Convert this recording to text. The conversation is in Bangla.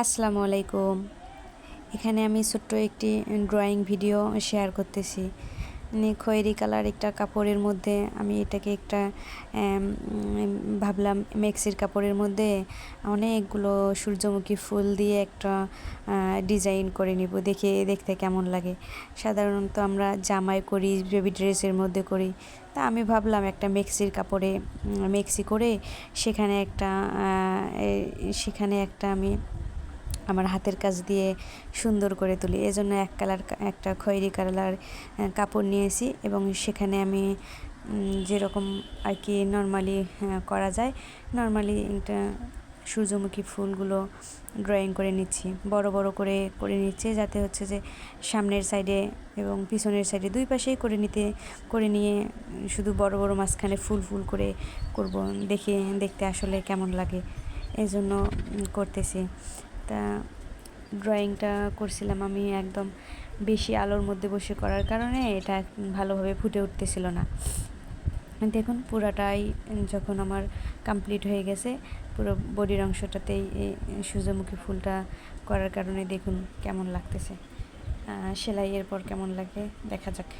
আসসালামু আলাইকুম। এখানে আমি ছোট্ট একটি ড্রয়িং ভিডিও শেয়ার করতেছি। মানে খয়েরি কালার একটা কাপড়ের মধ্যে আমি এটাকে একটা ভাবলাম মেক্সির কাপড়ের মধ্যে অনেকগুলো সূর্যমুখী ফুল দিয়ে একটা ডিজাইন করে নিব। দেখে, দেখতে কেমন লাগে। সাধারণত আমরা জামাই করি, বেবি ড্রেসের মধ্যে করি। তা আমি ভাবলাম একটা মেক্সির কাপড়ে, মেক্সি করে সেখানে একটা সেখানে একটা আমি আমার হাতের কাজ দিয়ে সুন্দর করে তুলি। এজন্য এক কালার একটা খয়েরি কালার কাপড় নিয়েছি এবং সেখানে আমি যেরকম আর কি নর্মালি করা যায় নর্মালি একটা সূর্যমুখী ফুলগুলো ড্রয়িং করে নিচ্ছি। বড় বড় করে করে নিচ্ছি যাতে হচ্ছে যে সামনের সাইডে এবং পিছনের সাইডে দুই পাশেই করে নিতে, করে নিয়ে শুধু বড় বড় মাঝখানে ফুল ফুল করে করব। দেখে, দেখতে আসলে কেমন লাগে। এই জন্য করতেছি। তা ড্রয়িংটা করছিলাম আমি একদম বেশি আলোর মধ্যে বসে করার কারণে এটা ভালোভাবে ফুটে উঠতেছিল না। দেখুন পুরাটাই যখন আমার কমপ্লিট হয়ে গেছে, পুরো বডির অংশটাতেই সূর্যমুখী ফুলটা করার কারণে দেখুন কেমন লাগতেছে। সেলাইয়ের পর কেমন লাগে দেখা যাক।